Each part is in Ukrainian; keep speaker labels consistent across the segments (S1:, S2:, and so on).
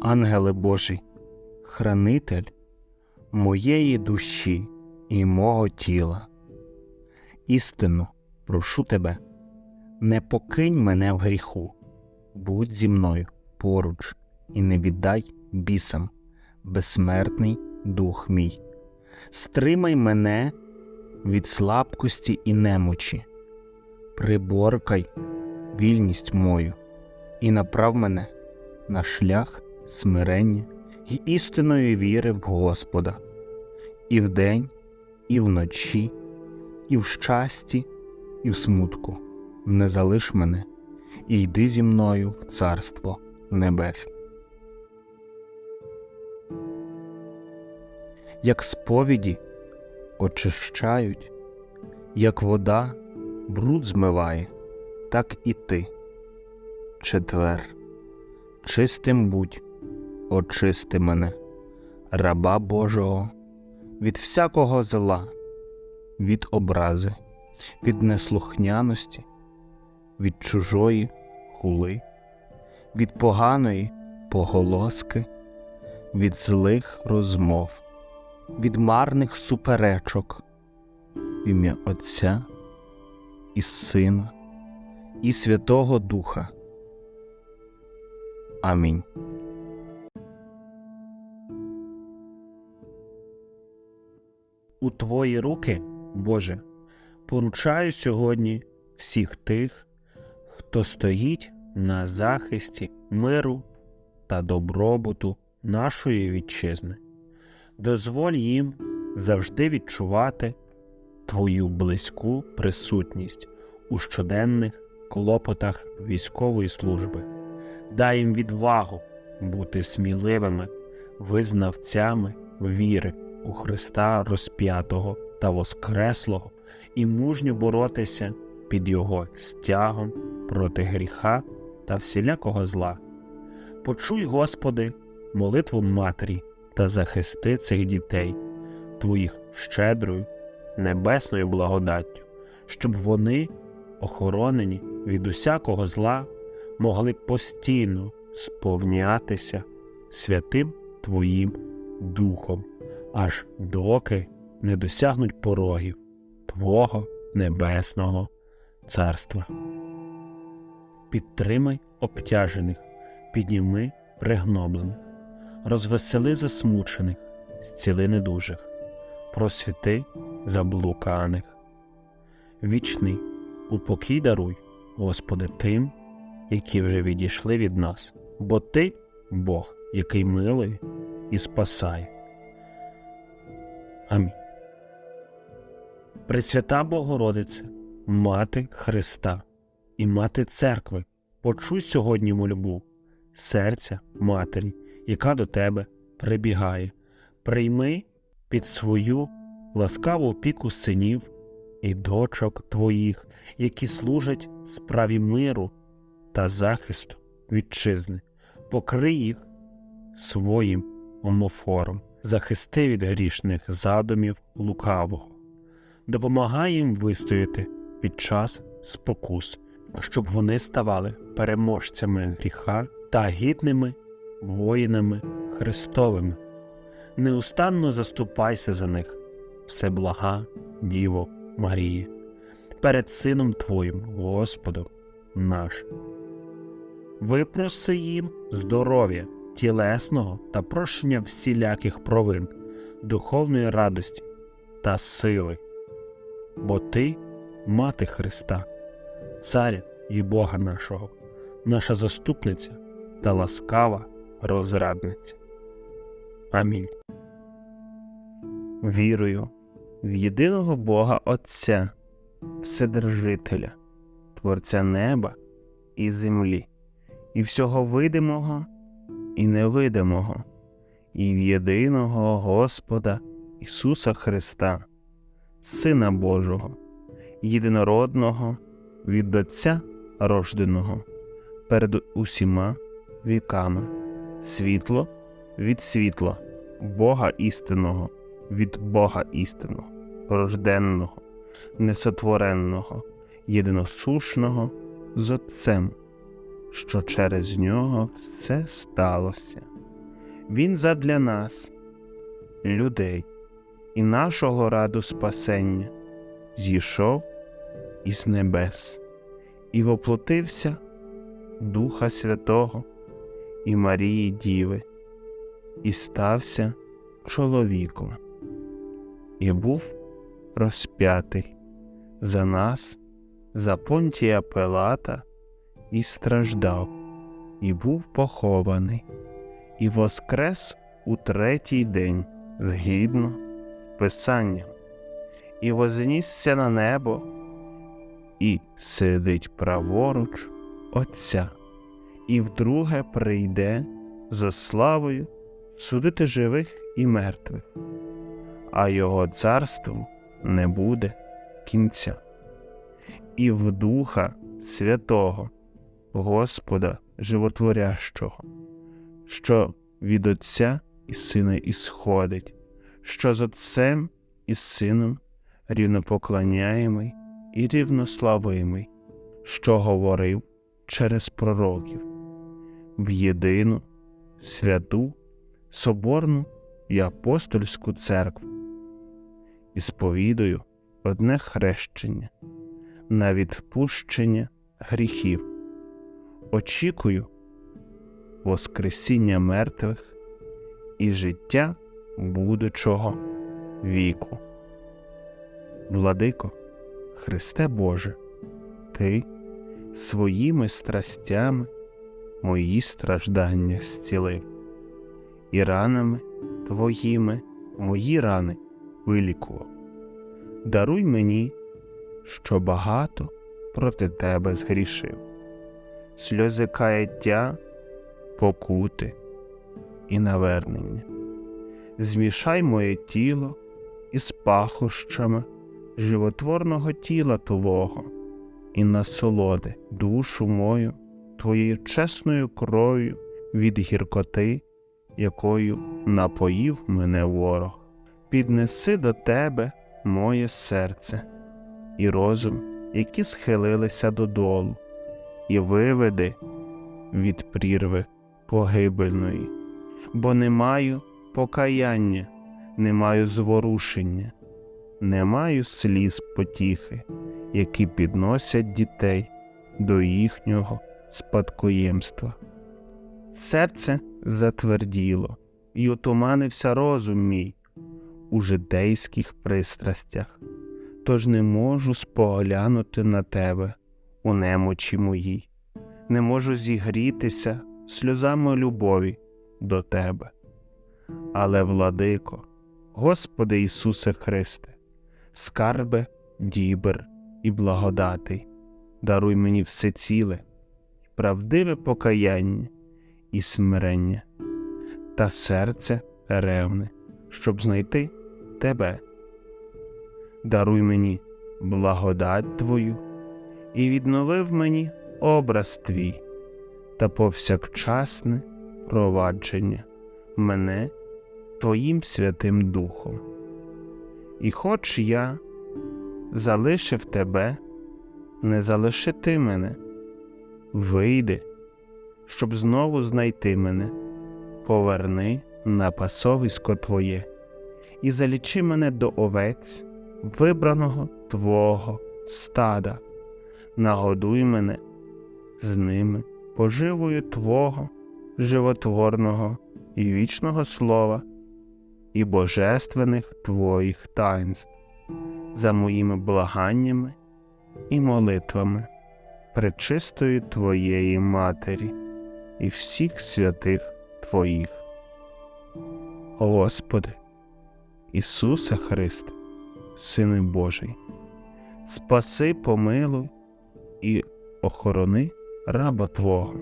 S1: ангеле Божий, хранитель моєї душі і мого тіла. Істинно прошу тебе, не покинь мене в гріху, будь зі мною поруч і не віддай бісам, безсмертний дух мій. Стримай мене від слабкості і немочі, приборкай вільність мою і направ мене на шлях смирення й істинної віри в Господа, і вдень, і вночі, і в щасті, і в смутку. Не залиш мене і йди зі мною в Царство Небесне. Як сповіді очищають, як вода бруд змиває, так і ти. Четвер. Чистим будь, очисти мене, раба Божого, від всякого зла, від образи, від неслухняності, від чужої хули, від поганої поголоски, від злих розмов, від марних суперечок, в ім'я Отця і Сина, і Святого Духа. Амінь. У Твої руки, Боже, поручаю сьогодні всіх тих, хто стоїть на захисті миру та добробуту нашої вітчизни. Дозволь їм завжди відчувати Твою близьку присутність у щоденних клопотах військової служби. Дай їм відвагу бути сміливими визнавцями віри у Христа розп'ятого та Воскреслого і мужньо боротися під Його стягом проти гріха та всілякого зла. Почуй, Господи, молитву Матері та захисти цих дітей, Твоїх щедрою, небесною благодаттю, щоб вони, охоронені від усякого зла, могли постійно сповнятися святим Твоїм Духом, аж доки не досягнуть порогів Твого Небесного Царства. Підтримай обтяжених, підніми пригноблених, розвесели засмучених, зціли недужих, просвіти заблуканих. Вічний упокій даруй, Господи, тим, які вже відійшли від нас, бо Ти Бог, який милує і спасає. Амінь. Пресвята Богородице, Мати Христа і Мати Церкви, почуй сьогодні мольбу, серця Матері, яка до тебе прибігає, прийми під свою ласкаву опіку синів і дочок твоїх, які служать справі миру та захисту вітчизни, покрий їх своїм омофором, захисти від грішних задумів лукавого, допомагай їм вистояти під час спокус, щоб вони ставали переможцями гріха та гідними воїнами Христовими. Неустанно заступайся за них, всеблага Діво Марії, перед Сином Твоїм, Господом нашим. Випроси їм здоров'я тілесного та прощення всіляких провин, духовної радості та сили, бо Ти, Мати Христа, Царя і Бога нашого, наша заступниця та ласкава розрадниця. Амінь. Вірую в єдиного Бога Отця, Вседержителя, Творця неба і землі, і всього видимого і невидимого, і в єдиного Господа Ісуса Христа, Сина Божого, єдинородного від Отця рожденого, перед усіма віками, світло від світла, Бога істинного, від Бога істинного, рожденного, несотвореного, єдиносушного з Отцем, що через нього все сталося.
S2: Він задля нас, людей і нашого раду спасення, зійшов із небес і воплотився Духа Святого і Марії Діви, і стався чоловіком, і був розп'ятий за нас, за Понтія Пилата, і страждав, і був похований, і воскрес у третій день згідно з Писанням, і вознісся на небо, і сидить праворуч Отця, і вдруге прийде за славою судити живих і мертвих, а його царству не буде кінця. І в Духа Святого, Господа Животворящого, що від Отця і Сина ісходить, що з Отцем і Сином рівнопоклоняємий і рівнославимий, що говорив через пророків, в єдину, святу, соборну і апостольську церкву, і сповідую одне хрещення на відпущення гріхів. Очікую Воскресіння мертвих і життя будучого віку. Владико, Христе Боже, Ти своїми страстями мої страждання зцілив, і ранами Твоїми мої рани вилікував. Даруй мені, що багато проти Тебе згрішив, сльози каяття, покути і навернення. Змішай моє тіло із пахощами животворного тіла Твого і насолоди душу мою Твоєю чесною кров'ю від гіркоти, якою напоїв мене ворог. Піднеси до Тебе моє серце і розум, які схилилися додолу, і виведи від прірви погибельної, бо не маю покаяння, не маю зворушення, не маю сліз потіхи, які підносять дітей до їхнього спадкоємства. Серце затверділо, і отуманився розум мій у житейських пристрастях, тож не можу споглянути на тебе у немочі моїй, не можу зігрітися сльозами любові до тебе. Але, владико, Господи Ісусе Христе, скарбе, дібер і благодатий, даруй мені все ціле, правдиве покаяння і смирення, та серце ревне, щоб знайти Тебе. Даруй мені благодать Твою і відновив мені образ Твій та повсякчасне провадження мене Твоїм Святим Духом. І хоч я залишив тебе, не залиши ти мене, вийди, щоб знову знайти мене, поверни на пасовисько Твоє і залічи мене до овець, вибраного Твого стада, нагодуй мене з ними поживою Твого животворного і вічного слова і божественних Твоїх таїнств, за моїми благаннями і молитвами, пречистої Твоєї Матері і всіх святих Твоїх. Господи, Ісусе Христе, Сине Божий, спаси, помилуй і охорони раба Твого,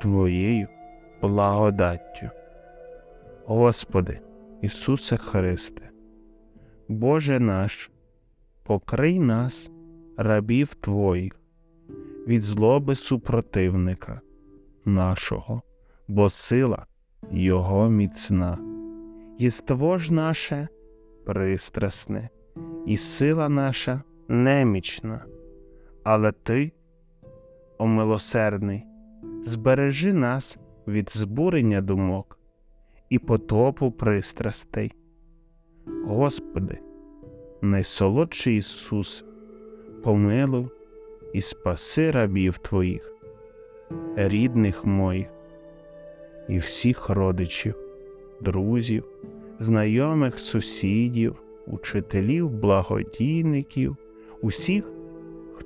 S2: Твоєю благодаттю. Господи, Ісусе Христе, Боже наш, покрий нас, рабів Твоїх, від злоби супротивника нашого, бо сила Його міцна, єство ж наше пристрасне, і сила наша немічна, але Ти, о милосердний, збережи нас від збурення думок і потопу пристрастей. Господи, найсолодший Ісус, помилуй і спаси рабів Твоїх, рідних моїх і всіх родичів, друзів, знайомих сусідів, учителів, благодійників, усіх,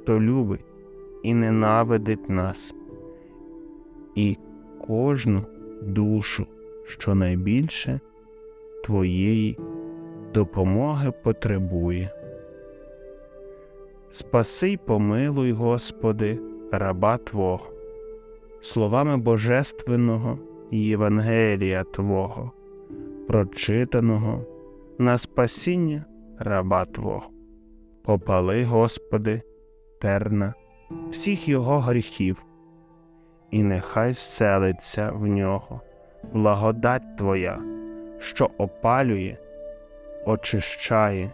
S2: хто любить і ненавидить нас, і кожну душу, що найбільше Твоєї допомоги потребує. Спаси й помилуй, Господи, раба Твого, словами Божественного Євангелія Твого, прочитаного на спасіння раба Твого. Попали, Господи, терна всіх його гріхів, і нехай вселиться в нього благодать Твоя, що опалює, очищає,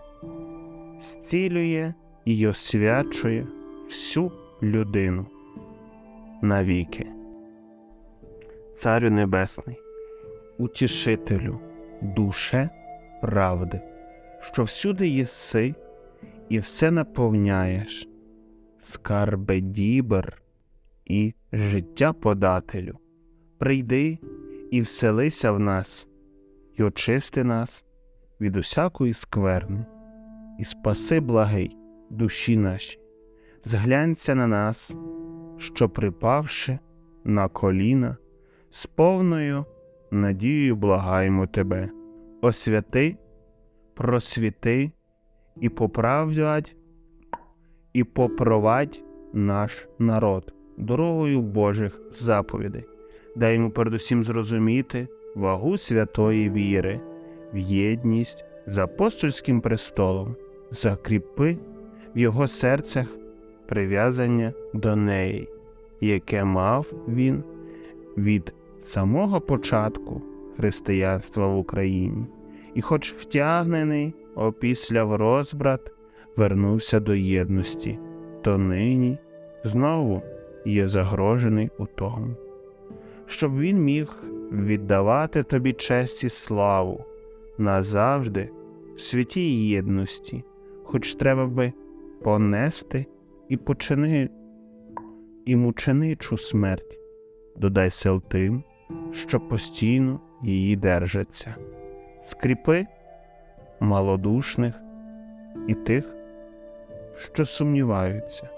S2: зцілює і освячує всю людину навіки. Царю Небесний, утішителю, душе правди, що всюди єси і все наповняєш, скарбе дібер і життя подателю, прийди і вселися в нас, і очисти нас від усякої скверни, і спаси благий душі наші, зглянься на нас, що припавши на коліна, з повною надією благаємо Тебе, освяти, просвіти і поправдять, і попровадь наш народ дорогою Божих заповідей. Дай йому передусім зрозуміти вагу святої віри, в єдність з апостольським престолом, закріпи в його серцях прив'язання до неї, яке мав він від самого початку християнства в Україні, і, хоч втягнений опісля в розбрат, вернувся до єдності, то нині знову є загрожений у тому, щоб він міг віддавати тобі честь і славу назавжди в святій єдності, хоч треба би понести і почини і мученичу смерть, додай сил тим, що постійно її держаться, скріпи малодушних і тих, що сумніваються,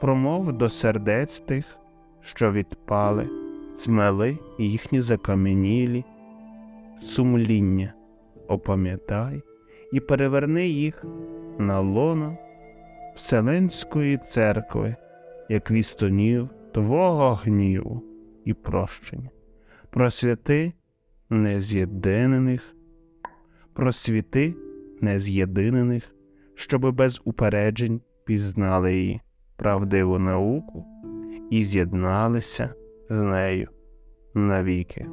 S2: промов до сердець тих, що відпали, змели їхні закам'янілі, сумління, опам'ятай і переверни їх на лоно Вселенської церкви, як вістонів Твого гніву і прощення, просвяти нез'єдинених, просвіти нез'єдинених, щоби без упереджень пізнали її правдиву науку і з'єдналися з нею навіки.